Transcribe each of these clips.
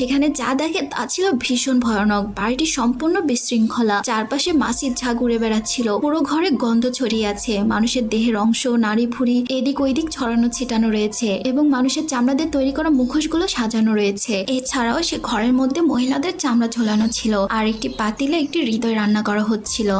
সেখানে যা দেখে তা ছিল ভীষণ ভয়ানক। বাড়িটি সম্পূর্ণ বিশৃঙ্খলা। চারপাশে মাসির ঝা ঘুরে বেড়াচ্ছিল। পুরো ঘরে গন্ধ ছড়িয়ে আছে। মানুষের দেহের অংশ, নাড়ি ভুড়ি, এদিক ওইদিক ছড়ানো ছিটানো রয়েছে এবং মানুষের চামড়াদের তৈরি করা মুখোশগুলো সাজানো রয়েছে। এছাড়াও সে ঘরের মধ্যে মহিলাদের চামড়া ঝোলানো ছিল। আর একটি পাতিলে একটি হৃদয় রান্না করা হচ্ছিল।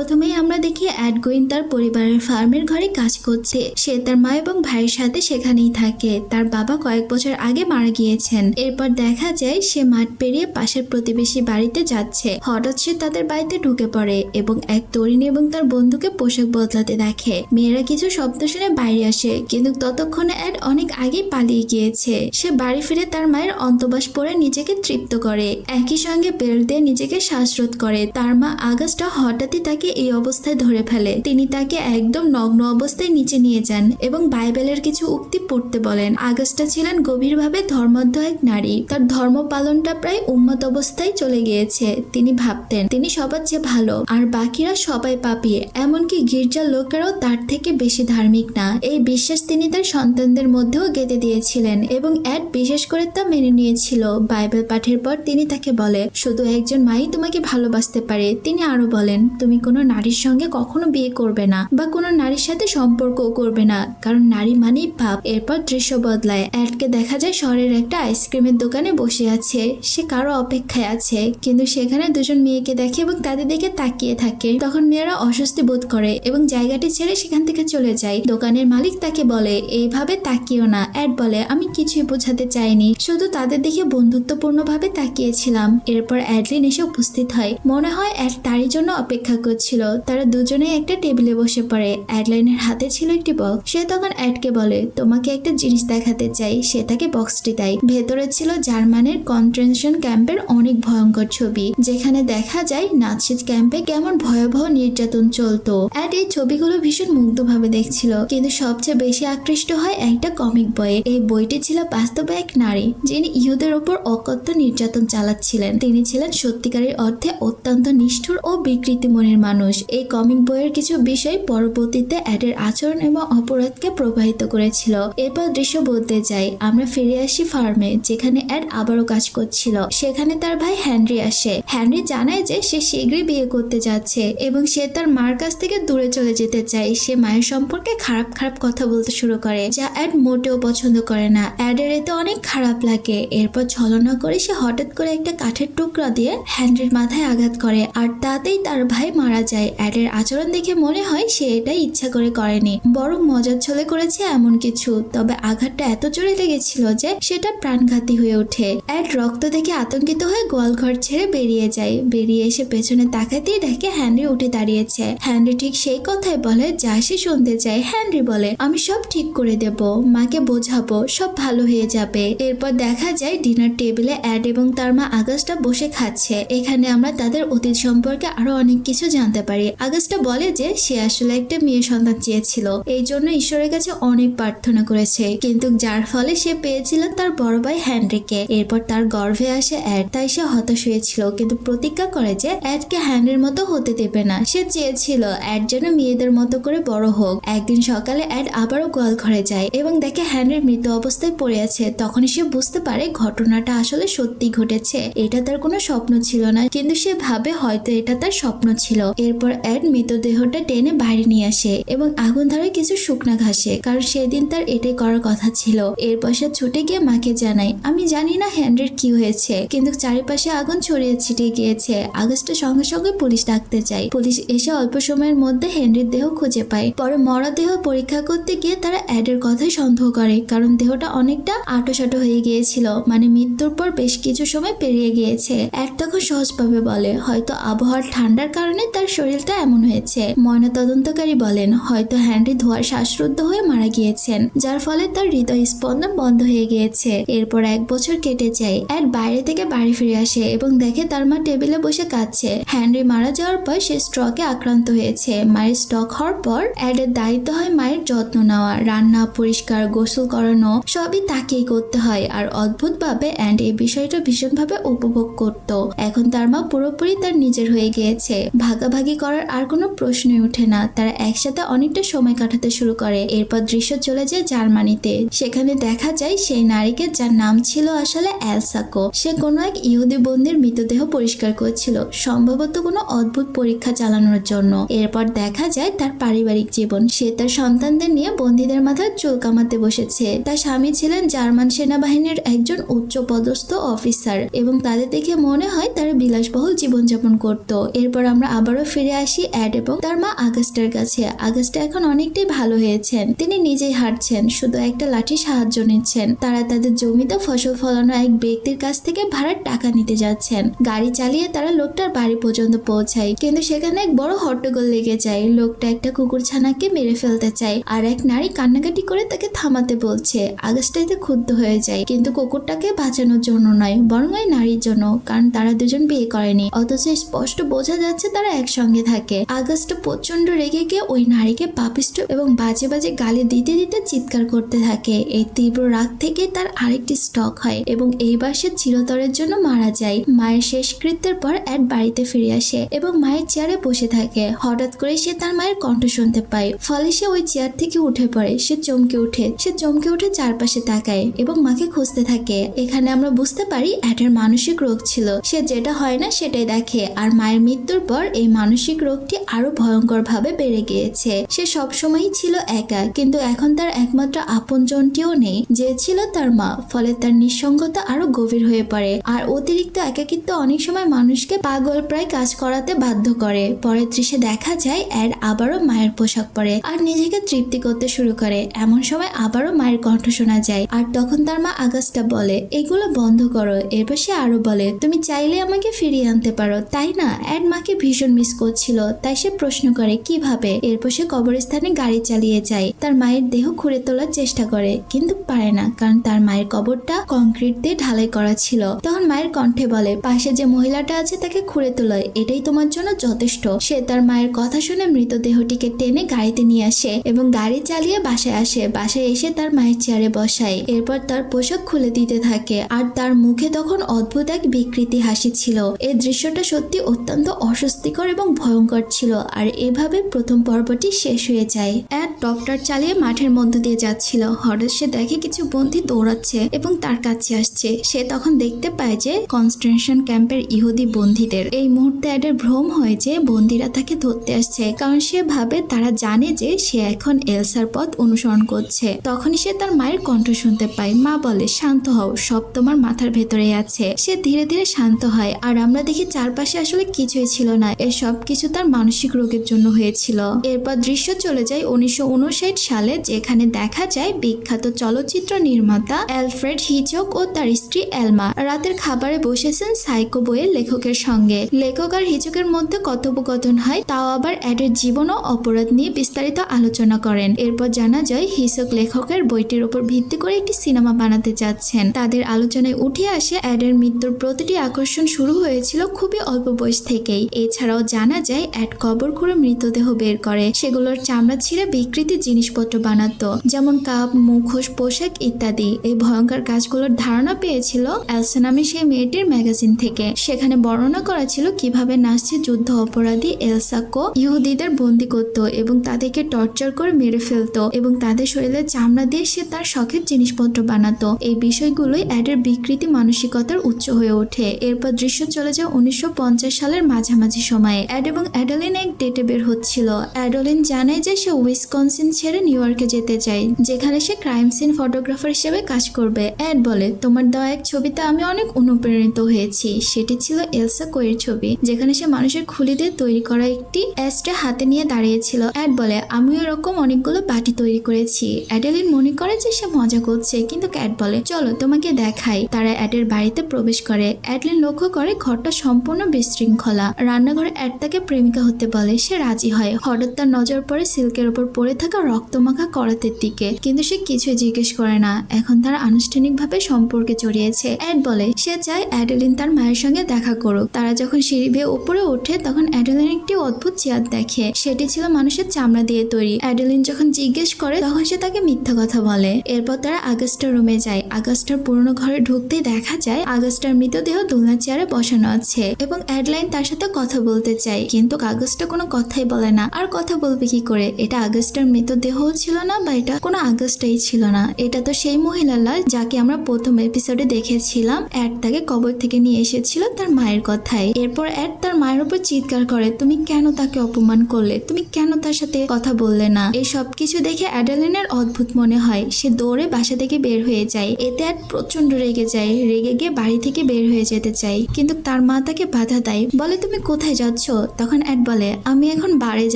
প্রথমেই আমরা দেখি অ্যাডগোইন তার পরিবারের ফার্মের ঘরে কাজ করছে। সে তার মা এবং ভাইয়ের সাথে সেখানেই থাকে। তার বাবা কয়েক বছর আগে মারা গিয়েছেন। এরপর দেখা যায় সে মাঠ পেরিয়ে পাশের প্রতিবেশী বাড়িতে যাচ্ছে। হঠাৎ সে তাদের বাড়িতে ঢুকে পড়ে এবং এক তরুণী এবং তার বন্ধুকে পোশাক বদলাতে দেখে। মেয়েরা কিছু শব্দ শুনে বাইরে আসে, কিন্তু ততক্ষণে অ্যাড অনেক আগেই পালিয়ে গিয়েছে। সে বাড়ি ফিরে তার মায়ের অন্তবাস পরে নিজেকে তৃপ্ত করে। একই সঙ্গে বেল্ট দিয়ে নিজেকে শ্বাসরোধ করে। তার মা আগস্টটা হঠাৎই তাকে এই অবস্থায় ধরে ফেলে। তিনি তাকে একদম নগ্ন অবস্থায় নিচে নিয়ে যান এবং বাইবেলের কিছু উক্তি পড়তে বলেন। আগস্টা ছিলেন গভীরভাবে ধর্মদ্ধ এক নারী। তার ধর্ম পালনটা প্রায় উন্মত অবস্থায় চলে গিয়েছে, তিনি ভাবতেন। তিনি সবার চেয়ে ভালো, আর বাকিরা সবাই পাপি এমনকি গির্জার লোকেরাও তার থেকে বেশি ধার্মিক না। এই বিশ্বাস তিনি তার সন্তানদের মধ্যেও গেঁথে দিয়েছিলেন এবং অ্যাড বিশেষ করে তা মেনে নিয়েছিল। বাইবেল পাঠের পর তিনি তাকে বলে, শুধু একজন মাই তোমাকে ভালোবাসতে পারে, তিনি আরও বলেন, তুমি কোনো নারীর সঙ্গে কখনো বিয়ে করবে না বা কোনো নারীর সাথে সম্পর্ক করবে না। কারণ নারী মানেই পাপ এরপর দৃশ্য বদলায়। অ্যাডকে দেখা যায় শহরের একটা আইসক্রিমের দোকানে বসে আছে। সে কারও অপেক্ষায় আছে। কিন্তু সেখানে দুজন মেয়েকে দেখে এবং তাদের দিকে তাকিয়ে থাকে। তখন মেয়েরা অস্বস্তি বোধ করে এবং জায়গাটি ছেড়ে সেখান থেকে চলে যায়। দোকানের মালিক তাকে বলে, এইভাবে তাকিও না। অ্যাড বলে, আমি কিছুই বোঝাতে চাইনি। শুধু তাদের দিকে বন্ধুত্বপূর্ণভাবে তাকিয়েছিলাম। এরপর অ্যাডলিন এসে উপস্থিত হয়। মনে হয় অ্যাড তারই জন্য অপেক্ষা করছিল তারা দুজনেই একটা টেবিলে বসে পড়ে। অ্যাডলাইনের হাতে ছিল একটি বক্স। সে তখন অ্যাডকে বলে, তোমাকে একটা জিনিস দেখাতে চাই সে তাকে বক্সটি দেয়। ভেতরে ছিল জার্মানের কনট্রেনশন ক্যাম্পের অনেক ভয়ঙ্কর ছবি, যেখানে দেখা যায় নাৎসিজ ক্যাম্পে কেমন ভয়াবহ নির্যাতন চলতো। অ্যাড এই ছবিগুলো ভীষণ মুগ্ধভাবে দেখছিল, কিন্তু সবচেয়ে বেশি আকৃষ্ট হয় একটা কমিক বইয়ে এই বইটি ছিল বাস্তবে এক নারী, যিনি ইহুদের ওপর অকথ্য নির্যাতন চালাচ্ছিলেন। তিনি ছিলেন সত্যিকারের অর্থে অত্যন্ত নিষ্ঠুর ও বিকৃতি মনের মানুষ। এই কমিক বইয়ের কিছু বিষয় পরবর্তীতে অ্যাডের আচরণ এবং অপরাধকে প্রভাবিত করেছিল। এরপর দৃশ্য বলতে যাই, আমরা ফিরে আসি ফার্মে, যেখানে অ্যাড আবারও কাজ করছিল। সেখানে তার ভাই হ্যানরি আসে। হ্যানরি জানায় যে সে শীঘ্রই বিয়ে করতে যাচ্ছে এবং সে তার মার কাছ থেকে দূরে চলে যেতে চায়। সে মায়ের সম্পর্কে খারাপ খারাপ কথা বলতে শুরু করে, যা অ্যাড মোটেও পছন্দ করে না। অ্যাডের এতে অনেক খারাপ লাগে। এরপর ছলনা করে সে হঠাৎ করে একটা কাঠের টুকরা দিয়ে হ্যানরির মাথায় আঘাত করে, আর তাতেই তার ভাই মারা যায়। অ্যাডের আচরণ দেখে মনে হয় সে এটা ইচ্ছা করে করেনি। বরং মজার ছলে করেছে এমন কিছু। তবে আঘাতটা এত জোরে লেগেছিল যে সেটা প্রাণঘাতী হয়ে ওঠে। অ্যাড রক্ত দেখে আতঙ্কিত হয়ে গোয়ালঘর ছেড়ে বেরিয়ে যায়। বেরিয়ে এসে পেছনে তাকাতেই দেখে হ্যানরি উঠে দাঁড়িয়েছে। হ্যানরি ঠিক সেই কথাই বলে, যা সে শুনতে চায়, হ্যানরি বলে। আমি সব ঠিক করে দেব। মাকে বোঝাবো, সব ভালো হয়ে যাবে। এরপর দেখা যায় ডিনার টেবিলে অ্যাড এবং তার মা আগস্টটা বসে খাচ্ছে। এখানে আমরা তাদের অতীত সম্পর্কে আরও অনেক কিছু জানতে পারি। আগস্টটা বলে যে, সে আসলে একটা মেয়ে সন্তান চেয়েছিল। এই জন্য ঈশ্বরের কাছে অনেক প্রার্থনা করেছে। কিন্তু যার ফলে সে পেয়েছিল তার বড় ভাই হ্যানরিকে। এরপর তার গর্ভে আসে অ্যাড, তাই সে হতাশ হয়েছিল। কিন্তু প্রতিজ্ঞা করে যে, অ্যাডকে হ্যানরির মতো হতে দেবে না। সে চেয়েছিল অ্যাড যেন মেয়েদের মতো করে বড় হোক। একদিন সকালে অ্যাড আবারও গোয়াল ঘরে যায় এবং দেখে হ্যানরির মৃত অবস্থায় পড়ে আছে। তখনই সে বুঝতে পারে ঘটনাটা আসলে সত্যি ঘটেছে। এটা তার কোনো স্বপ্ন ছিল না। কিন্তু সে ভাবে হয়তো এটা তার স্বপ্ন ছিল। এরপর অ্যাড মৃতদেহটা টেনে বাইরে নিয়ে আসে এবং আগুন ধরে কিছু শুকনা ঘাসে, কারণ সেদিন তার এটাই করার কথা ছিল। এরপর সে ছুটে গিয়ে মাকে জানায়, আমি জানি না হ্যান্ডের কি হয়েছে, কিন্তু চারিপাশে আগুন ছড়িয়ে ছিটিয়ে গিয়েছে। আগস্টের সঙ্গে সঙ্গে পুলিশ ডাকতে চায়। পুলিশ এসে অল্প সময়ের মধ্যে হেনরির দেহ খুঁজে পায়। পরে মরা দেহ পরীক্ষা করতে গিয়ে তারা অ্যাডের কথাই সন্দেহ করে, কারণ দেহটা অনেকটা আটোসাটো হয়ে গিয়েছিল মানে মৃত্যুর পর বেশ কিছু সময় পেরিয়ে গিয়েছে। অ্যাড তখন সহজভাবে বলে, হয়তো আবহাওয়ার ঠান্ডার কারণে তার তার শরীরটা এমন হয়েছে। ময়নাতদন্তকারী বলেন, হয়তো হ্যানরি ধোয়ার শ্বাসরুদ্ধ হয়ে মারা গিয়েছেন, যার ফলে তার হৃদয় স্পন্দন বন্ধ হয়ে গিয়েছে। এরপর এক বছর কেটে যায় অ্যাড বাইরে থেকে বাড়ি ফিরে আসে এবং দেখে তার মা টেবিলে বসে কাঁদছে। হ্যানরি মারা যাওয়ার পর সে স্ট্রকে আক্রান্ত হয়েছে। মায়ের স্টক হওয়ার পর অ্যাডের দায়িত্ব হয় মায়ের যত্ন নেওয়া। রান্না, পরিষ্কার, গোসল করানো, সবই তাকেই করতে হয় আর অদ্ভুতভাবে অ্যান্ড এই বিষয়টা ভীষণভাবে উপভোগ করত। এখন তার মা পুরোপুরি তার নিজের হয়ে গিয়েছে। ভাগাভাগি করার আর কোনো প্রশ্নই ওঠে না। তারা একসাথে অনেকটা সময় কাটাতে শুরু করে। এরপর দৃশ্য চলে যায় জার্মানিতে। সেখানে দেখা যায় সেই নারীকে যার নাম ছিল আসলে অ্যালসাকো সে কোনো এক ইহুদি বন্দির মৃতদেহ পরিষ্কার করছিল, সম্ভবত কোনো অদ্ভুত পরীক্ষা চালানোর জন্য। এরপর দেখা যায় তার পারিবারিক জীবন। সে তার সন্তানদের নিয়ে বন্দীদের মাথায় চুল কামাতে বসেছে। তার স্বামী ছিলেন জার্মান সেনাবাহিনীর একজন উচ্চ পদস্থ অফিসার এবং তাদের দেখে মনে হয় তারা বিলাসবহুল জীবনযাপন করত। এরপর আমরা আবারও ফিরে আসি অ্যাড এবং তার মা আগস্টের কাছে। আগস্টা এখন অনেকটাই ভালো হয়েছেন। তিনি নিজেই হাঁটছেন, শুধু একটা লাঠি সাহায্য নিচ্ছেন। তারা তাদের জমিতে ফসল ফলানো এক ব্যক্তির কাছ থেকে ভাড়ার টাকা নিতে যাচ্ছেন। গাড়ি চালিয়ে তারা লোকটার বাড়ি পর্যন্ত পৌঁছায়। কিন্তু সেখানে এক বড় হট্টগোল লেগে যায়। লোকটা একটা কুকুর ছানাকে মেরে ফেলতে চায় আর এক নারী কান্নাকাটি করে তাকে থামাতে বলছে। আগস্টা এতে ক্ষুব্ধ হয়ে যায়। কিন্তু কুকুরটাকে বাঁচানোর জন্য নয়, বরং ওই নারীর জন্য, কারণ তারা দুজন বিয়ে করেনি। অথচ স্পষ্ট বোঝা যাচ্ছে তারা একসঙ্গে থাকে। আগস্ট প্রচণ্ড রেগে গিয়ে ওই নারীকে পাপিষ্ট এবং বাজে বাজে গালি দিতে দিতে চিৎকার করতে থাকে। এই তীব্র রাগ থেকে তার আরেকটি স্টক হয় এবং এইবার সে চিরতরের জন্য মারা যায়। মায়ের শেষকৃত্যের পর অ্যাড বাড়িতে ফিরে আসে এবং মায়ের চেয়ারে বসে থাকে। হঠাৎ করে সে তার মায়ের কণ্ঠ শুনতে পায়। ফলে সে ওই চেয়ার থেকে উঠে পড়ে। সে চমকে উঠে। সে চমকে উঠে চারপাশে তাকায় এবং মাকে খুঁজতে থাকে। এখানে আমরা বুঝতে পারি অ্যাডের মানসিক রোগ ছিল। সে যেটা হয় না সেটাই দেখে। আর মায়ের মৃত্যুর পর এই মানসিক রোগটি আরও ভয়ঙ্কর ভাবে বেড়ে গিয়েছে। সে সবসময়ই ছিল একা, কিন্তু এখন তার একমাত্র আপনজনটিও নেই, যে ছিল তার মা, ফলে তার নিঃসঙ্গতা আরও গভীর হয়ে পড়ে। আর অতিরিক্ত একাকিত্ব অনেক সময় মানুষকে পাগল প্রায় কাজ করাতে বাধ্য করে। পরের দৃশ্যে দেখা যায় অ্যাড আবারও মায়ের পোশাক পরে আর নিজেকে তৃপ্তি করতে শুরু করে। এমন সময় আবারও মায়ের কণ্ঠ শোনা যায়, আর তখন তার মা আগাস্টা বলে, এগুলো বন্ধ করো। এরপর সে আরও বলে, তুমি চাইলে আমাকে ফিরিয়ে আনতে পারো। তাই না? অ্যাড মাকে ভীষণ মিস করছিল, তাই সে প্রশ্ন করে, কীভাবে? এরপর সে কবরস্থানে গাড়ি চালিয়ে যায়। তার মায়ের দেহ খুঁড়ে তোলার চেষ্টা করে, কিন্তু পারে না, কারণ তার মায়ের কবরটা কংক্রিট দিয়ে ঢালাই করা ছিল। তখন মায়ের কণ্ঠে বলে, পাশে যে মহিলাটা আছে তাকে খুঁড়ে তোলায়, এটাই তোমার জন্য যথেষ্ট। সে তার মায়ের কথা শুনে মৃতদেহটিকে টেনে গাড়িতে নিয়ে আসে এবং গাড়ি চালিয়ে বাসায় আসে। বাসায় এসে তার মায়ের চেয়ারে বসায়। এরপর তার পোশাক খুলে দিতে থাকে আর তার মুখে তখন অদ্ভুত এক বিকৃতি হাসি ছিল। এই দৃশ্যটা সত্যি অত্যন্ত অস্বস্তিকর এবং ভয়ঙ্কর ছিল, আর এভাবে প্রথম পর্বটি শেষ হয়ে যায়। এক ডক্টর চালিয়ে মাঠের মধ্য দিয়ে যাচ্ছিল। হঠাৎ সে দেখে কিছু বন্দী দৌড়াচ্ছে এবং তার কাছে আসছে। সে তখন দেখতে পায় যে কনস্ট্রেশন ক্যাম্পের ইহুদি বন্দীদের। এই মুহূর্তে অ্যাডের ভ্রম হয় যে বন্দীরা তাকে ধরতে আসছে, কারণ সে ভাবে তারা জানে যে সে এখন এলসার পথ অনুসরণ করছে। তখনই সে তার মায়ের কণ্ঠ শুনতে পায়। মা বলে, শান্ত হও, সব তোমার মাথার ভেতরে আছে। সে ধীরে ধীরে শান্ত হয়, আর আমরা দেখি চারপাশে আসলে কিছুই ছিল না। এর সব কিছু তার মানসিক রোগের জন্য হয়েছিল। এরপর দৃশ্য চলে যায় উনিশশো উনষাট সালে, যেখানে দেখা যায় বিখ্যাত চলচ্চিত্র নির্মাতা অ্যালফ্রেড হিচক ও তার স্ত্রী এলমা রাতের খাবারে বসেছেন সাইকো বইয়ের লেখকের সঙ্গে। লেখক আর হিচকের মধ্যে কথোপকথন হয়, তাও আবার অ্যাডের জীবন ও অপরাধ নিয়ে বিস্তারিত আলোচনা করেন। এরপর জানা যায়, হিচক লেখকের বইটির উপর ভিত্তি করে একটি সিনেমা বানাতে যাচ্ছেন। তাদের আলোচনায় উঠে আসে অ্যাডের মৃত্যুর প্রতিটি আকর্ষণ শুরু হয়েছিল খুবই অল্প বয়স থেকেই। এছাড়াও জানা যায় অ্যাড কবর করে মৃতদেহ বের করে। সেগুলোর চামড়া ছিঁড়ে বিকৃতি জিনিসপত্র বানাতো, যেমন কাপ, মুখোশ, পোশাক ইত্যাদি। এই ভয়ঙ্কর কাজগুলোর ধারণা পেয়েছিল অ্যালসা নামে সেই মেয়েটির ম্যাগাজিন থেকে। সেখানে বর্ণনা করা ছিল কীভাবে নাচছে যুদ্ধ অপরাধী এলসাকো ইহুদিদের বন্দি করত এবং তাদেরকে টর্চার করে মেরে ফেলতো এবং তাদের শরীরে চামড়া দিয়ে সে তার শখের জিনিসপত্র বানাতো। এই বিষয়গুলোই অ্যাডের বিকৃতি মানসিকতার উচ্চ হয়ে ওঠে। এরপর দৃশ্য চলে যায় উনিশশো পঞ্চাশ সালের মাঝামাঝি সময়ে। অ্যাড এবং অ্যাডোলিন এক ডেটে বের হচ্ছিল। অ্যাডোলিন জানায় যে সে উইসকনসিন ছেড়ে নিউ ইয়র্কে যেতে চায়, যেখানে সে ক্রাইম সিন ফটোগ্রাফার হিসেবে কাজ করবে। অ্যাড বলে, তোমার দেওয়া এক ছবিতে আমি অনেক অনুপ্রেরিত হয়েছি। সেটি ছিল এলসা কোয়ের ছবি, যেখানে সে মানুষের খুলি দিয়ে তৈরি করা একটি অ্যাস্ট্রে হাতে নিয়ে দাঁড়িয়েছিল। অ্যাড বলে আমিও এরকম অনেকগুলো বাটি তৈরি করেছি। অ্যাডেলিন মনে করে যে সে মজা করছে, কিন্তু ক্যাট বলে, চলো, তোমাকে দেখাই। তারা অ্যাডের বাড়িতে প্রবেশ করে। অ্যাডলিন লক্ষ্য করে ঘরটা সম্পূর্ণ বিশৃঙ্খলা। রান্নাঘরে অ্যাড তাকে প্রেমিকা হতে বলে। সে রাজি হয়। হঠাৎ তার নজর পড়ে সিল্কের ওপর পড়ে থাকা রক্তমাখা করাতের দিকে। কিন্তু সে কিছুই জিজ্ঞেস করে না। এখন তারা আনুষ্ঠানিকভাবে সম্পর্কে জড়িয়েছে। অ্যাড বলে, সে চায় অ্যাডেলিন তার মায়ের সঙ্গে দেখা করুক। তারা যখন সিঁড়ি বেয়ে উপরে ওঠে, তখন অ্যাডেলিন একটি অদ্ভুত চেয়ার দেখে। সেটি ছিল মানুষের চামড়া দিয়ে তৈরি। অ্যাডেলিন যখন জিজ্ঞেস করে, তখন সে তাকে মিথ্যা কথা বলে। এরপর তারা আগস্টার রুমে যায়। আগস্টার পুরনো ঘরে ঢুকতেই দেখা যায়, আগস্টার মৃতদেহ দোলনা চেয়ারে বসানো আছে এবং অ্যাডলাইন তার সাথে কথা বলতে চায়। কিন্তু আগস্টা কোনো কথাই বলে না। আর কথা বলবে কি করে? এটা আগস্টার মৃতদেহও ছিল না বা এটা কোনো আগস্টাই ছিল না। এটা তো সেই মহিলা লাল যাকে আমরা প্রথম এপিসোডে দেখেছিলাম। অ্যাড তাকে কবর থেকে নিয়ে এসেছিল তার মায়ের কথায়। এরপর অ্যাড তার মায়ের উপর চিৎকার করে, তুমি কেন তাকে অপমান করলে? তুমি কেন তার সাথে কথা বললে না? এই সব কিছু দেখে অ্যাডালিনের অদ্ভুত মনে হয়। সে দৌড়ে বাসা থেকে বের হয়ে যায়। এতে অ্যাড প্রচণ্ড রেগে যায়। রেগে গিয়ে বাড়ি থেকে বের হয়ে যেতে চায়। কিন্তু তার মা তাকে বাধা দেয়। বলে, তুমি কোথায় যাচ্ছ? তখন অ্যাড বলে, আমি এখন বারে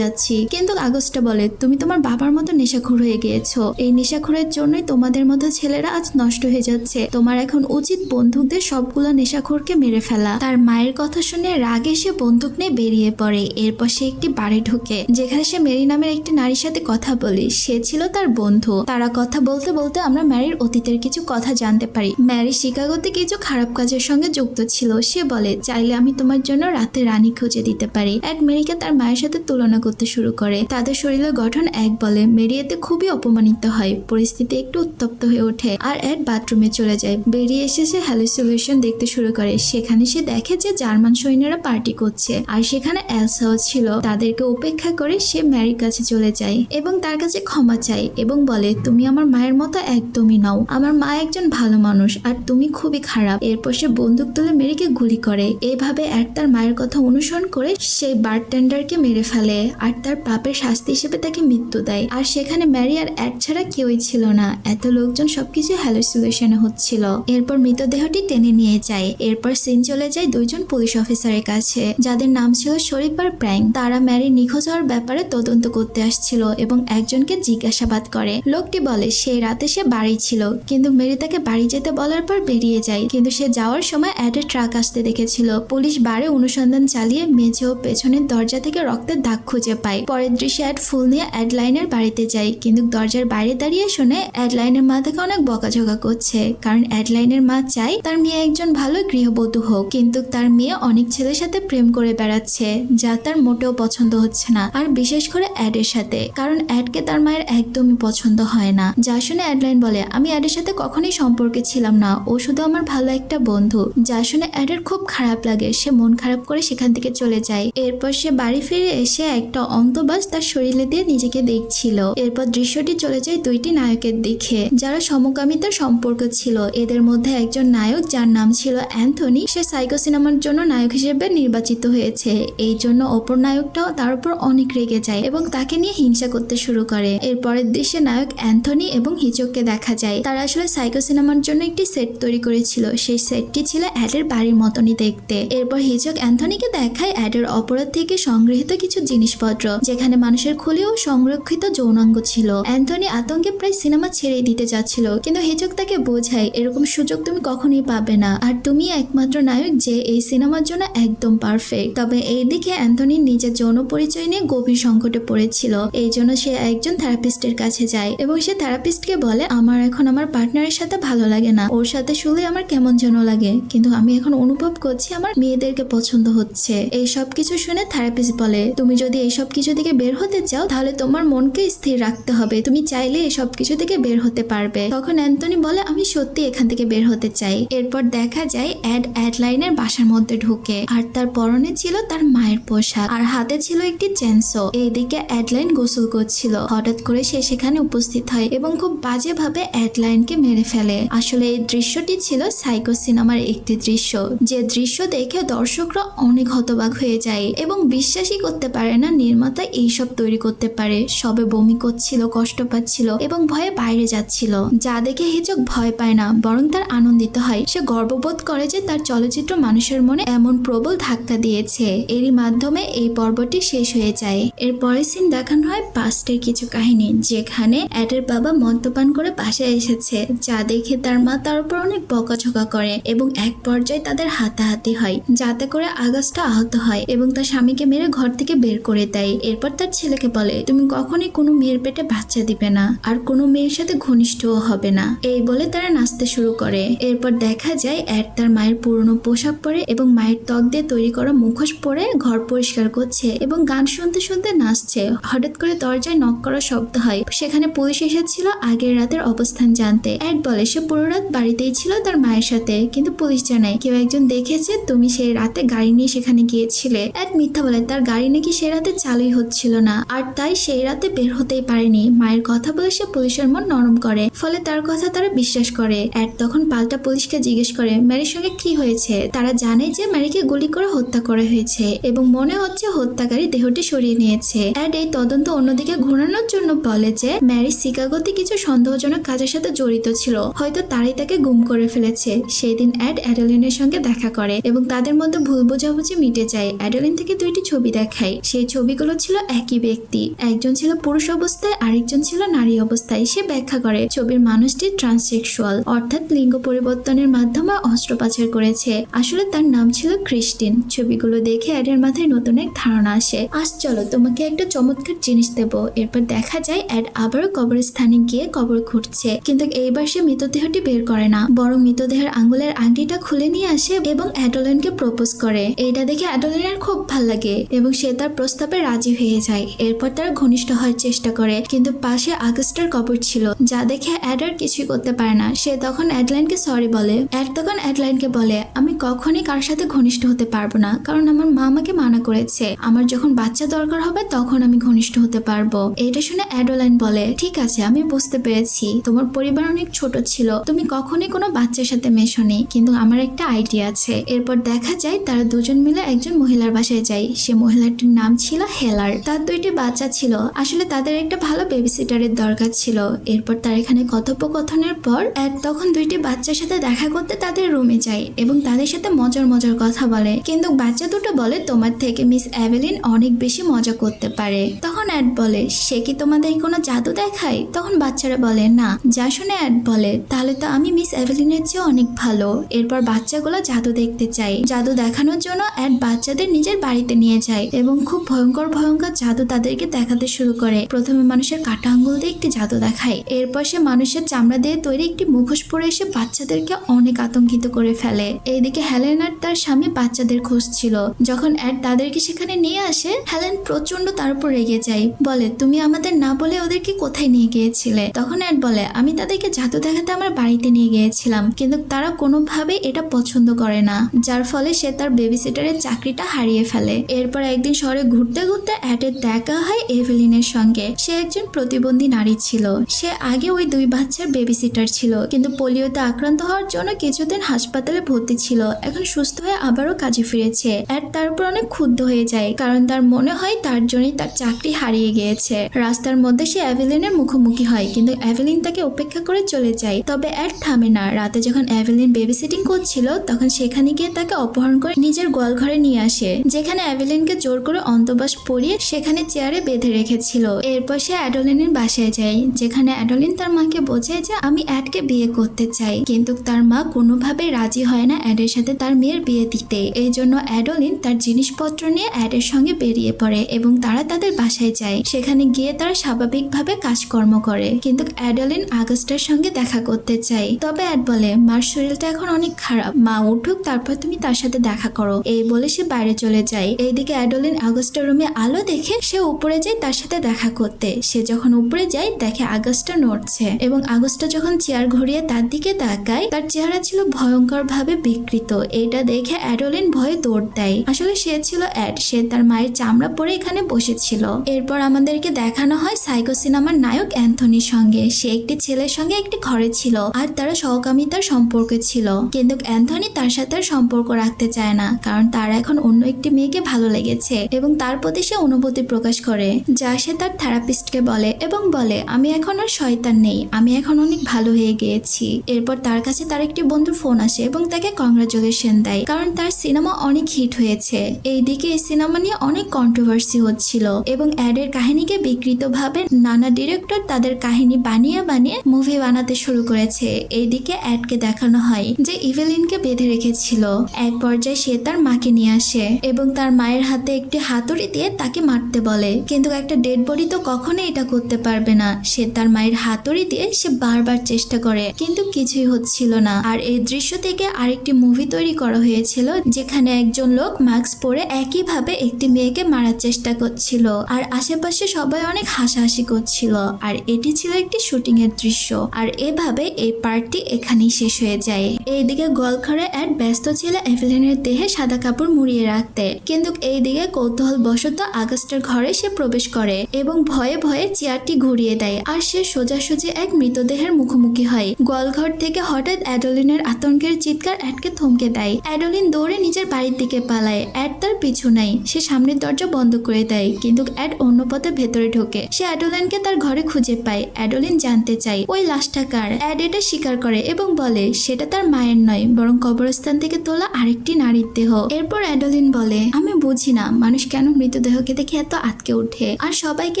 যাচ্ছি। কিন্তু আগস্টটা বলে, তুমি তোমার বাবার মতো নেশাখোর হয়ে গিয়েছো। এই নেশাখোরের জন্যই তোমাদের মতো ছেলেরা আজ নষ্ট হয়ে যাচ্ছে। তোমার এখন উচিত বন্দুকদের সবগুলো নেশাখোরকে মেরে ফেলা। তার মায়ের কথা শুনে রাগে সে বন্দুক নিয়ে বেরিয়ে পড়ে। এরপর সে একটি বাড়ি ঢুকে, যেখানে সে মেরি নামের একটি নারীর সাথে কথা বলে। সে ছিল তার বন্ধু। তারা কথা বলতে বলতে আমরা ম্যারির অতীতের কিছু কথা জানতে পারি। ম্যারি শিকাগোতে কিছু খারাপ কাজের সঙ্গে যুক্ত ছিল। সে বলে, চাইলে আমি তোমার জন্য রাতে রানী খুঁজে দিতে পারি। এক মেরিকে তার মায়ের সাথে তুলনা করতে শুরু করে। তাদের শরীরের গঠন এক বলে। মেরি এতে খুবই অপমানিত হয়। পরিস্থিতি একটু উত্তপ্ত হয়ে ওঠে আর এক বাথরুমে চলে যায়। বেরিয়ে এসে সে হ্যালুসিনেশন দেখতে শুরু করে। সেখানে সে দেখে যে জার্মান সৈন্যরা পার্টি করছে আর সেখানে এলসাও ছিল। তাদেরকে উপেক্ষা করে সে ম্যারির কাছে চলে যায় এবং তার কাছে ক্ষমা চায় এবং বলে, তুমি আমার মায়ের মতো একদমই নও। আমার মা একজন ভালো মানুষ আর তুমি খুবই খারাপ। এরপর সে বন্দুক তুলে মেরিকে গুলি করে। এভাবে এক তার মায়ের কথা অনুসরণ করে সেই বারটেন্ডারকে মেরে ফেলে, আর তার পাপের শাস্তি হিসেবে তাকে মৃত্যু দেয়। আর সেখানে ম্যারি আর এক ছাড়া কেউই ছিল না। এত লোকজন সবকিছু হ্যালুসিনেশনে হচ্ছিল। এরপর মৃতদেহটি টেনে নিয়ে যায়। এরপর সিন চলে যায় দুইজন পুলিশ অফিসারের কাছে। যাদের নাম ছিল শরীফ আর প্র্যাঙ্ক তারা ম্যারি নিখোঁজ হওয়ার ব্যাপারে তদন্ত করতে আসছিল এবং একজনকে জিজ্ঞাসাবাদ করে। লোকটি বলে সেই রাতে সে বাড়ি ছিল। কিন্তু মেরি তাকে বাড়ি যেতে বলার পর বেরিয়ে যায়। কিন্তু সে যাওয়ার সময় অ্যাডের ট্রাক আসতে দেখেছিল। পুলিশ বারে অনুসন্ধান চালিয়ে মেঝে ও পেছনের দরজা থেকে রক্তের দাগ খুঁজে পায়। পরের দৃশ্যে অ্যাড ফুল নিয়ে অ্যাডলাইনের বাড়িতে যায় কিন্তু দরজার বাইরে দাঁড়িয়ে শুনে অ্যাডলাইনের মা তাকে অনেক বকাঝকা করছে। কারণ অ্যাডলাইনের মা চায় তার মেয়ে একজন ভালো গৃহবধূ হোক। কিন্তু তার মেয়ে অনেক ছেলের সাথে প্রেম করে বেড়াচ্ছে, যা তার মোটেও পছন্দ হচ্ছে না। আর বিশেষ করে অ্যাডের সাথে। কারণ অ্যাডকে তার মায়ের একদমই পছন্দ হয় না। যা শুনে অ্যাডলাইন বলে, আমি অ্যাডের সাথে কখনোই সম্পর্কে ছিলাম না। ও শুধু আমার ভালো একটা বন্ধু। যা শুনে অ্যাডের খুব খারাপ লাগে। সে মন খারাপ করে সেখান থেকে চলে যায়। এরপর সে বাড়ি ফিরে এসে একটা অন্তবাস তার শরীরে দিয়ে নিজেকে দেখছিল। এরপর দৃশ্যটি চলে যায় দুইটি নায়কের দিকে, যারা সমকামিতার সম্পর্ক ছিল। এদের মধ্যে একজন নায়ক, যার নাম ছিল অ্যান্থনি, সে সাইকো সিনেমার জন্য নায়ক হিসেবে নির্বাচিত হয়েছে। এই জন্য অপর নায়কটাও তার উপর অনেক রেগে যায় এবং তাকে নিয়ে হিংসা করতে শুরু করে। এরপরের দৃশ্যে নায়ক অ্যান্থনি এবং হিচককে দেখা যায়। তারা আসলে সাইকো সিনেমার জন্য একটি সেট তৈরি করেছিল। সেই সেটটি ছিল অ্যাডের বাড়ির মতনই দেখতে। এরপর হিচক অ্যান্থনিকে দেখায় অ্যাডের অপরাধ থেকে সংগৃহীত কিছু জিনিসপত্র, যেখানে মানুষের খুলি ও সংরক্ষিত যৌনাঙ্গ ছিল। অ্যান্থনি আতঙ্কে প্রায় সিনেমা ছেড়ে দিতে যাচ্ছিল, কিন্তু হিচক তাকে বোঝায়, এরকম সুযোগ তুমি কখনোই পাবে না। আর তুমি একমাত্র নায়ক যে এই সিনেমার জন্য একদম পারফেক্ট। তবে এই দিকে অ্যান্থনি নিজের যৌন পরিচয় নিয়ে গভীর সংকটে পড়েছিল। এই জন্য সে একজন থেরাপিস্টের কাছে যায় এবং সে থেরাপিস্টকে বলে, আমার এখন আমার পার্টনারের সাথে ভালো লাগে না। ওর সাথে শুলে আমার কেমন যেন লাগে, কিন্তু আমি এখন অনুভব করছি আমার মেয়েদেরকে পছন্দ হচ্ছে। এই সব কিছু শুনে থেরাপিস্ট বলে, তুমি যদি এই সব কিছু থেকে বের হতে চাও, তাহলে তোমার মনকে স্থির রাখতে হবে। তুমি চাইলে এই সব কিছু থেকে বের হতে পারবে। তখন অ্যান্টনি বলে, আমি সত্যি এখান থেকে বের হতে চাই। এরপর দেখা যায়, অ্যাড অ্যাডলাইনের বাসার মধ্যে ঢোকে। আর তার পরনে ছিল তার মায়ের পোশাক, আর হাতে ছিল একটি চেনসো। এইদিকে অ্যাডলাইন গোসল করছিল। হঠাৎ করে সে সেখানে উপস্থিত হয় এবং খুব বাজে বাজেভাবে অ্যাডলাইনকে মেরে ফেলে। আসলে এই দৃশ্যটি ছিল সাইকো সিনেমার একটি দৃশ্য। যে দৃশ্য দেখে দর্শকরা অনেক হতবাক হয়ে যায় এবং বিশ্বাসই করতে পারে না নির্মাতা এইসব তৈরি করতে পারে। সবে বমি করছিল, কষ্ট পাচ্ছিল এবং ভয়ে বাইরে যাচ্ছিল। যা দেখে হিচক ভয় পায় না, বরং তার আনন্দিত হয়। সে গর্ববোধ করে যে তার চলচ্চিত্র মানুষের মনে এমন প্রবল ধাক্কা দিয়েছে। এরই মাধ্যমে এই পর্বটি শেষ হয়ে যায়। এর পরের সিন দেখানো হয় পাস্টের কিছু কাহিনী, যেখানে অ্যাডের বাবা মদ্যপান করে বাসায় এসেছে, যা দেখে তার মা তার উপর অনেক বকাঝকা করে এবং এক পর্যায়ে তাদের হাতাহাতি হয়, যাতে করে আগস্টটা আহত হয় এবং তার স্বামীকে মেরে ঘর থেকে বের করে দেয়। এরপর তার ছেলেকে বলে, তুমি কখনই কোনো মেয়ের পেটে বাচ্চা দিবে না, আর কোনো মেয়ের সাথে ঘনিষ্ঠও হবে না। এই বলে তারা নাচতে শুরু করে। এরপর দেখা যায় অ্যাড তার মায়ের পুরনো পোশাক পরে এবং মায়ের ত্বক দিয়ে তৈরি করা মুখোশ পরে ঘর পরিষ্কার করছে এবং গান শুনতে শুনতে নাচছে। হঠাৎ করে দরজায় নক করা শব্দ হয়। সেখানে পুলিশ এসেছিল আগের রাতের অবস্থান জানতে। অ্যাড বলে, সে পুরো রাত বাড়িতেই ছিল তার মায়ের সাথে, কিন্তু পুলিশ জানায়, কেউ একজন দেখেছে, তুমি সেই রাতে গাড়ি নিয়ে সেখানে গিয়েছিলে। অ্যাড মিথ্যা বলে তার গাড়ি নাকি সেই রাতে চালুই হচ্ছিল না। আর তাই সেই রাতে বের হতেই পারেনি। মায়ের কথা বলে সে পুলিশের মন নরম করে, ফলে তার কথা তারা বিশ্বাস করে। অ্যাড তখন পাল্টা পুলিশকে জিজ্ঞেস করে, ম্যারির সঙ্গে কি হয়েছে? তারা জানে যে ম্যারিকে গুলি করে হত্যা করা হয়েছে, এবং মনে হচ্ছে হত্যাকারী দেহটি সরিয়ে নিয়েছে। অ্যাড এই তদন্ত অন্যদিকে ঘোরানোর জন্য বলে যে, ম্যারি শিকাগোতে কিছু সন্দেহজনক কাজের সাথে জড়িত ছিল। হয়তো তারাই তাকে গুম করে ফেলেছে। সেই দিন অ্যাড অ্যাডেলিনের সঙ্গে দেখা করে, এবং তাদের মধ্যে ভুল বোঝাবুঝি মিটে যায়। অ্যাডেলিন থেকে দুইটি ছবি দেখায়। সেই ছবিগুলো ছিল একই ব্যক্তি। একজন ছিল পুরুষ অবস্থায়, আরেকজন ছিল নারী অবস্থায়। সে ব্যাখ্যা করে, ছবির মানুষটি ট্রান্সেক্সুয়াল অর্থাৎ লিঙ্গ পরিবর্তনের মাধ্যমে অস্ত্রোপচার করেছে। আসলে তার নাম ছিল ক্রিস্টিন। ছবিগুলো দেখে অ্যাডের মাথায় নতুন এক ধারণা আসে। আজ চলো তোমাকে একটা চমৎকার জিনিস দেবো। এরপর দেখা যায়, অ্যাড আবারও কবরস্থানে গিয়ে কবর খুঁড়ছে। কিন্তু এইবার সে মৃতদেহটি বের করে না। বরং মৃতদেহের আঙ্গুলের আংটিটা খুলে নিয়ে আসে এবং অ্যাডোলেনকে প্রপোজ করে। এটা দেখে অ্যাডোলেনের খুব ভালো লাগে এবং সে তার প্রস্তাবে রাজি হয়ে যায়। এরপর তারা ঘনিষ্ঠ হওয়ার চেষ্টা করে। কিন্তু পাশে আগস্টার কবর ছিল, যা দেখে অ্যাডার কিছুই করতে পারে না। সে তখন অ্যাডলাইনকে সরি বলে। অ্যাড তখন অ্যাডলাইনকে বলে, আমি কখনই কার সাথে ঘনিষ্ঠ হতে পারব না, কারণ আমার মা আমাকে মানা করেছে। আমার যখন বাচ্চা দরকার হবে, তখন আমি ঘনিষ্ঠ হতে পারব। এটা শুনে অ্যাডোলাইন বলে, ঠিক আছে, আমি বুঝতে পেরেছি। তোমার পরিবার অনেক ছোট ছিল। তুমি কখনই কোনো বাচ্চার সাথে মেশোনি, কিন্তু আমার একটা আইডিয়া আছে। এরপর দেখা যায় তারা দুজন মিলে একজন মহিলার বাসায় যাই। সে মহিলাটির নাম ছিল হেলার। তার দুইটি বাচ্চা ছিল। আসলে তাদের একটা ভালো বেবিসিটারের দরকার ছিল। এরপর তার এখানে কথোপকথনের পর এক তখন দুইটি বাচ্চার সাথে দেখা করতে তাদের রুমে যায় এবং তাদের সাথে মজার মজার কথা বলে। কিন্তু বাচ্চা দুটো বলে, তোমার থেকে মিস অ্যাভেলিন অনেক বেশি মজা করতে পারে। তখন অ্যাড বলে, সে কি তোমাদের কোনো জাদু দেখায়? তখন বাচ্চারা বলে, না। যা শুনে অ্যাড বলে, তাহলে তো আমি মিস অ্যাভেলিনের চেয়ে অনেক ভালো। এরপর বাচ্চাগুলো জাদু দেখতে চাই জাদু দেখানোর জন্য অ্যাড বাচ্চাদের নিজের বাড়িতে নিয়ে যায় এবং খুব ভয়ঙ্কর ভয়ঙ্কর জাদু তাদেরকে দেখাতে শুরু করে। প্রথমে মানুষের কাটা আঙ্গুল দিয়ে একটি জাদু দেখায়। এরপর সে মানুষের চামড়া দিয়ে তৈরি একটি মুখোশ পরে এসে বাচ্চাদেরকে অনেক আতঙ্কিত করে ফেলে। এইদিকে হ্যালেন আর তার স্বামী বাচ্চাদের খুঁজছিল যখন অ্যাড তাদেরকে সেখানে নিয়ে আসে হ্যালেন প্রচণ্ড তার উপর রেগে যায়। বলে, তুমি আমাদের না বলে ওদেরকে কোথায় নিয়ে গিয়েছিলে? তখন অ্যাড বলে, আমি তাদেরকে জাদু দেখাতে আমার বাড়িতে নিয়ে গিয়েছিলাম, কিন্তু তারা কোনোভাবে এটা পছন্দ করে না। যার ফলে সে তার বেবিসিটারের চাকরিটা হারিয়ে ফেলে। এরপর একদিন শহরে ঘুরতে ঘুরতে অ্যাডের দেখা হয় এভেলিনের সঙ্গে। সে একজন প্রতিবন্ধী নারী ছিল। সে আগে ওই দুই বাচ্চার বেবিসিটার ছিল। কিন্তু পোলিওতে আক্রান্ত হওয়ার জন্য কিছুদিন হাসপাতালে ভর্তি ছিল। এখন সুস্থ হয়ে আবারও কাজে ফিরেছে। অ্যাড তার উপর অনেক ক্ষুব্ধ হয়ে যায়। কারণ তার মনে হয় তার জন্যই তার চাকরি হারিয়ে গিয়েছে। রাস্তার মধ্যে সে অ্যাভেলিনের মুখোমুখি হয়। কিন্তু অ্যাভেলিন তাকে উপেক্ষা করে চলে যায়। তবে অ্যাড থামে না। রাতে যখন অ্যাভেলিন বেবি সিটিং করছিল, তখন সেখানে গিয়ে তাকে অপহরণ করে নিজের গোয়াল ঘরে নিয়ে আসে। যেখানে অ্যাভেলিনকে জোর করে অন্তবাস পরিয়ে সেখানে চেয়ারে বেঁধে রেখেছিল। এরপর সে অ্যাডোলিনের বাসায় যায়, যেখানে অ্যাডোলিন তার মাকে বোঝায় যে আমি অ্যাডকে বিয়ে করতে চাই। কিন্তু তার মা কোনোভাবে রাজি হয় না অ্যাডের সাথে তার মেয়ের বিয়ে দিতে। এই জন্য অ্যাডোলিন তার জিনিসপত্র নিয়ে অ্যাডের সঙ্গে বেরিয়ে পড়ে এবং তারা তাদের বাসায় যায়। সেখানে গিয়ে তারা স্বাভাবিকভাবে কাজকর্ম করে। কিন্তু অ্যাডোলিন আগস্টের সঙ্গে দেখা করতে চায়। তবে অ্যাড বলে, মার শরীরটা এখন অনেক খারাপ। মা উঠুক, তারপর তুমি তার সাথে দেখা করো। এই বলে সে বাইরে চলে যায়। এইদিকে অ্যাডোলিন আগস্টের রুমে আলো দেখে সে উপরে যায় তার সাথে দেখা করতে। সে যখন উপরে যায়, দেখে আগস্টটা নড়ছে এবং আগস্টটা যখন চেয়ার ঘুরিয়ে তার দিকে তাকায়, তার চেহারা ছিল ভয়ঙ্কর ভাবে বিকৃত। এটা দেখে অ্যাডোলিন ভয়ে দৌড় দেয়। আসলে সে ছিল অ্যাড। সে তার মায়ের চামড়া পরে এখানে বসেছিল। এরপর আমাদেরকে দেখানো হয় সাইকো সিনেমার নায়ক অ্যান্থনির সঙ্গে। সে একটি ছেলের সঙ্গে একটি ঘরে ছিল আর তারা সহকামিতার সম্পর্কে ছিল। কিন্তু অ্যান্থনি তার সাথে সম্পর্ক রাখতে চায় না, কারণ তার এখন অন্য একটি মেয়েকে ভালো লেগেছে এবং তার প্রতি সে অনুভূতি প্রকাশ করে, যা সে তার থেরাপিস্টকে বলে এবং বলে, আমি এখন আর শয়তান নেই, আমি এখন অনেক ভালো হয়ে গিয়েছি। এরপর তার কাছে তার একটি বন্ধুর ফোন আসে এবং তাকে কংগ্রাচুলেশন দেয়, কারণ তার সিনেমা অনেক হিট হয়েছে। এইদিকে এই সিনেমা নিয়ে অনেক কন্ট্রোভার্সি হচ্ছিল এবং অ্যাডের কাহিনীকে বিকৃতভাবে নানা ডিরেক্টর তাদের কাহিনী বানিয়ে বানিয়ে মুভি বানাতে শুরু করেছে। এইদিকে অ্যাডকে দেখানো হয় যে ইভেলিনকে বেঁধে রেখেছিল। এক পর্যায়ে সে তার মাকে নিয়ে আসে। এবং তার মায়ের হাতে একটি হাতুড়ি দিয়ে তাকে মারতে বলে। কিন্তু একটা ডেড বডি তো কখনোই এটা করতে পারবে না। সে তার মায়ের হাতুড়ি দিয়ে সে বারবার চেষ্টা করে, কিন্তু কিছুই হচ্ছিল না। আর এই দৃশ্য থেকে আরেকটি মুভি তৈরি করা হয়েছিল, যেখানে একজন লোক মাস্ক পরে একইভাবে একটি মেয়েকে মারার চেষ্টা করছিল। আর আশেপাশে সবাই অনেক হাসাহাসি করছিল। আর এটি ছিল একটি শুটিং এর দৃশ্য। আর এভাবে এই পার্টটি এখানেই শেষ হয়ে যায়। এইদিকে গলঘরে অ্যাড ব্যস্ত ছিল এভেলিনের দেহে সাদা কাপড় মুড়িয়ে রাখতে কিন্তু এইদিকে কৌতূহল বশত আগস্টের ঘরে সে প্রবেশ করে এবং ভয়ে ভয়ে চেয়ারটি ঘুরিয়ে দেয় আর সে সোজাসুজি এক মৃতদেহের মুখোমুখি হয়। গোয়ালঘর থেকে হঠাৎ অ্যাডোলিনের আতঙ্কের চিৎকার অ্যাডকে থমকে দেয়। অ্যাডোলিন দৌড়ে নিজের বাড়ির দিকে পালায়। অ্যাড তার পিছু নাই সে সামনের দরজা বন্ধ করে দেয়। কিন্তু অ্যাড অন্য পথে ভেতরে ঢোকে। সে অ্যাডোলিনকে তার ঘরে খুঁজে পায়। অ্যাডোলিন জানতে চায়, ওই লাশটা কার? অ্যাড এটা স্বীকার করে এবং বলে, সেটা তার মায়ের নয়, বরং কবরস্থান থেকে তোলা আরেকটি নারীর দেহ। এরপর অ্যাডোলিন বলে, আমি বুঝি না, মানুষ কেন মৃতদেহকে দেখে এত আটকে উঠে আর সবাইকে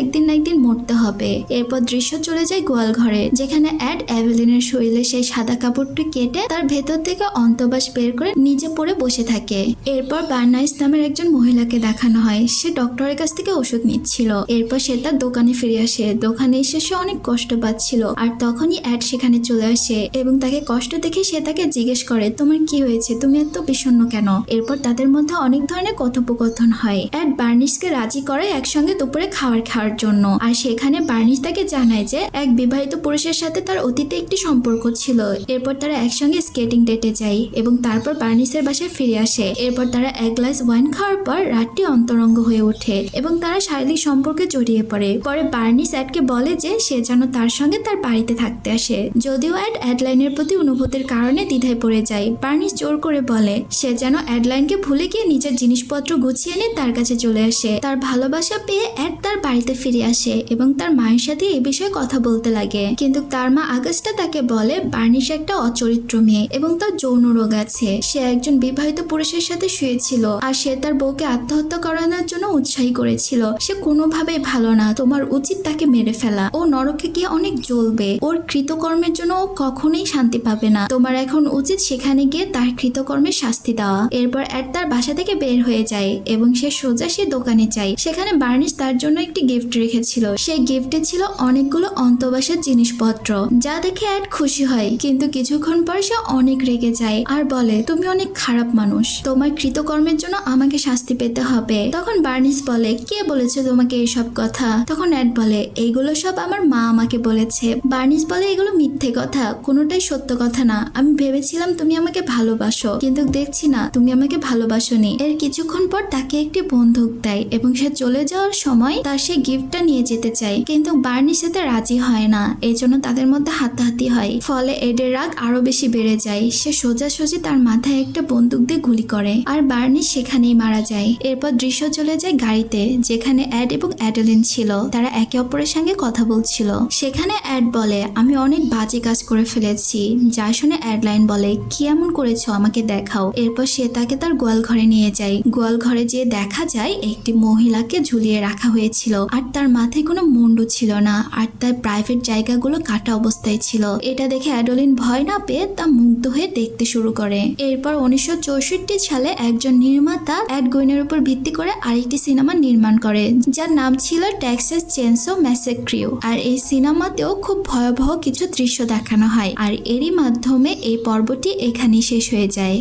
একদিন না একদিন মরতে হবে। এরপর দৃশ্য চলে যায় গোয়াল ঘরে যেখানে অ্যাড অ্যাভেলিনের শরীরে সেই সাদা কাপড়টি কেটে তার ভেতর থেকে অন্তবাস বের করে নিজে পড়ে বসে থাকে। এরপর বার্নাইস নামের একজন মহিলাকে দেখানো হয়। সে ডক্টরের কাছ থেকে ওষুধ নিচ্ছিল। এরপর সে তার দোকানে ফিরে আসে। দোকানে এসে সে অনেক কষ্ট পাচ্ছিল। আর তখনই অ্যাড সেখানে চলে আসে এবং তাকে কষ্ট দেখে সে তাকে জিজ্ঞেস করে, তোমার কি হয়েছে? তুমি এত বিষণ্ণ কেন? এরপর তাদের মধ্যে অনেক ধরনের কথোপকথন হয়। অ্যাড বার্নিশকে রাজি করে একসঙ্গে দুপুরে খাবার খাওয়ার জন্য। আর সেখানে বার্নিশ তাকে জানায় যে, এক বিবাহিত পুরুষের সাথে তার অতীতে একটি সম্পর্ক ছিল। এরপর তারা একসঙ্গে স্কেটিং ডেটে যায় এবং তারপর বার্নিসের বাসায় ফিরে আসে। এরপর তারা এক গ্লাস ওয়াইন খাওয়ার পর রাতটি অন্তরঙ্গ হয়ে ওঠে এবং তারা শারীরিক সম্পর্কে জড়িয়ে পড়ে। পরে বার্নিস অ্যাডকে বলে যে, সে যেন তার সঙ্গে তার বাড়িতে থাকতে আসে। যদিও অ্যাড অ্যাডলাইনের প্রতি অনুভূতির কারণে দ্বিধায় পড়ে যায়। বার্নিস জোর করে বলে, সে যেন অ্যাডলাইনকে ভুলে গিয়ে নিজের জিনিসপত্র গুছিয়ে নিয়ে তার কাছে চলে আসে। তার ভালোবাসা পেয়ে অ্যাড তার বাড়িতে ফিরে আসে এবং তার মায়ের সাথে এই বিষয়ে কথা বলতে লাগে। কিন্তু তার মা আগস্টা তাকে বলে, বার্নিশ একটা অচরিত্র মেয়ে এবং তার যৌন রোগ আছে। সে একজন বিবাহিত পুরুষের সাথে শুয়েছিল আর সে তার বউকে আত্মহত্যা করানোর জন্য উৎসাহী করেছিল। সে কোনোভাবেই ভালো না। তোমার উচিত তাকে মেরে ফেলা। ও নরকে গিয়ে অনেক জ্বলবে। ওর কৃতকর্মের জন্য ও কখনোই শান্তি পাবে না। তোমার এখন উচিত সেখানে গিয়ে তার কৃতকর্মের শাস্তি দেওয়া। এরপর অ্যাড তার বাসা থেকে বের হয়ে যায় এবং সে সোজা সে দোকানে যায়। সেখানে বার্নিশ তার জন্য একটি গিফট রেখেছিল। সেই গিফটে ছিল অনেকগুলো অন্তবাসের জিনিসপত্র, যা দেখে অ্যাড খুশি হয়। কিন্তু কিছুক্ষণ পর সে অনেক রেগে যায় আর বলে, তুমি অনেক খারাপ মানুষ। তোমার কৃতকর্মের জন্য আমাকে শাস্তি পেতে হবে। তখন বার্নিস বলে, কে বলেছে তোমাকে এইসব কথা? তখন অ্যাড বলে, এইগুলো সব আমার মা আমাকে বলেছে। বার্নিস বলে, এগুলো মিথ্যে কথা। কোনোটাই সত্য কথা না। আমি ভেবেছিলাম তুমি আমাকে ভালোবাসো, কিন্তু দেখছি না, তুমি আমাকে ভালোবাসোনি। এর কিছুক্ষণ পর তাকে একটি বন্দুক দেয় এবং সে চলে যাওয়ার সময় তার সেই গিফটটা নিয়ে যেতে চায়। কিন্তু বার্নি সাথে রাজি হয় না। এই জন্য তাদের মধ্যে হাতাহাতি হয়। ফলে এডের রাগ আরও বেশি বেড়ে যায়। সে সোজাসুজি তার মাথায় একটা বন্দুক দিয়ে গুলি করে আর বার্নি সেখানেই মারা যায়। এরপর দৃশ্য চলে যায় গাড়িতে, যেখানে অ্যাড এবং অ্যাডেলিন ছিল। তারা একে অপরের সঙ্গে কথা বলছিল। সেখানে অ্যাড বলে, আমি অনেক বাজে কাজ করে ফেলেছি। যা শুনে অ্যাডলাইন বলে, কি এমন করেছ? আমাকে দেখাও এরপর সে তাকে তার গোয়াল ঘরে নিয়ে যায়। গোয়াল ঘরে যেয়ে দেখা যায়, একটি মহিলাকে ঝুলিয়ে রাখা হয়েছিল। আর তার মাথায় কোনো মুন্ডু ছিল না, আর তার প্রাইভেট জায়গাগুলো কাটা অবস্থায় ছিল। এটা দেখে অ্যাডোলিন ভয় না পেয়ে তা মুগ্ধ হয়ে দেখতে শুরু করে। এরপর উনিশশো চৌষট্টি সালে একজন নির্মাতা অ্যাডগোইনের উপর ভিত্তি করে আরেকটি সিনেমা নির্মাণ করে, যার নাম ছিল ট্যাক্সাস চেন্সো ম্যাসেক্রিউ আর এই সিনেমাতেও খুব ভয়াবহ কিছু দৃশ্য দেখানো হয়, আর এরই মাধ্যমে এই পর্বটি এখানেই শেষ হয়ে যায়।